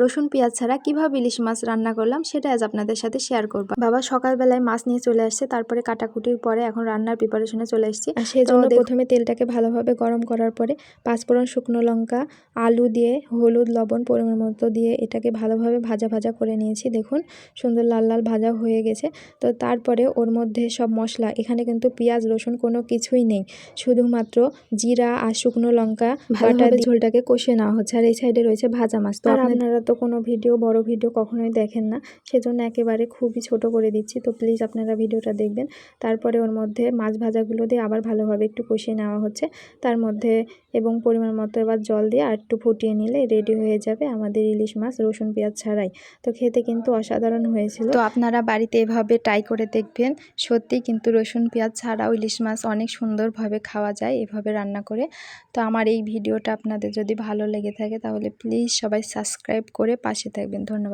রসুন পেঁয়াজ ছাড়া কীভাবে ইলিশ মাছ রান্না করলাম সেটা আজ আপনাদের সাথে শেয়ার করব। বাবা সকালবেলায় মাছ নিয়ে চলে আসছে তারপরে কাটাকুটির পরে এখন রান্নার প্রিপারেশনে চলে এসেছি। আর সেই জন্য প্রথমে তেলটাকে ভালোভাবে গরম করার পরে পাঁচফোড়ন শুকনো লঙ্কা আলু দিয়ে হলুদ লবণ পরিমাণ মতো দিয়ে এটাকে ভালোভাবে ভাজা ভাজা করে নিয়েছি। দেখুন সুন্দর লাল লাল ভাজা হয়ে গেছে। তো তারপরে ওর মধ্যে সব মশলা এখানে কিন্তু পেঁয়াজ রসুন কোনো কিছুই নেই। শুধুমাত্র জিরা আর শুকনো লঙ্কা ভালোভাবে ঝোলটাকে কষে নেওয়া হচ্ছে। আর এই সাইডে রয়েছে ভাজা মাছ। তো আপনারা তো কোনো ভিডিও, বড় ভিডিও কখনোই দেখেন না। সেজন্য একেবারে খুবই ছোট করে দিচ্ছি। তো প্লিজ আপনারা ভিডিওটা দেখবেন। তারপরে ওর মধ্যে মাছ ভাজাগুলো দিয়ে আবার ভালোভাবে একটু কষিয়ে নেওয়া হচ্ছে। তার মধ্যে এবং পরিমাণ মতো এবার জল দিয়ে আর একটু ফুটিয়ে নিলে রেডি হয়ে যাবে আমাদের ইলিশ মাছ, রসুন, পেঁয়াজ ছাড়াই। তো খেতে কিন্তু অসাধারণ হয়েছিল। তো আপনারা বাড়িতে এভাবে ট্রাই করে দেখবেন। সত্যি কিন্তু রসুন, পেঁয়াজ ছাড়াও ইলিশ মাছ অনেক সুন্দরভাবে খাওয়া যায় এভাবে রান্না করে। তো আমার এই ভিডিওটা আপনাদের যদি ভালো লেগে থাকে তাহলে প্লিজ সবাই সাবস্ক্রাইব করে পাশে থাকবেন। ধন্যবাদ।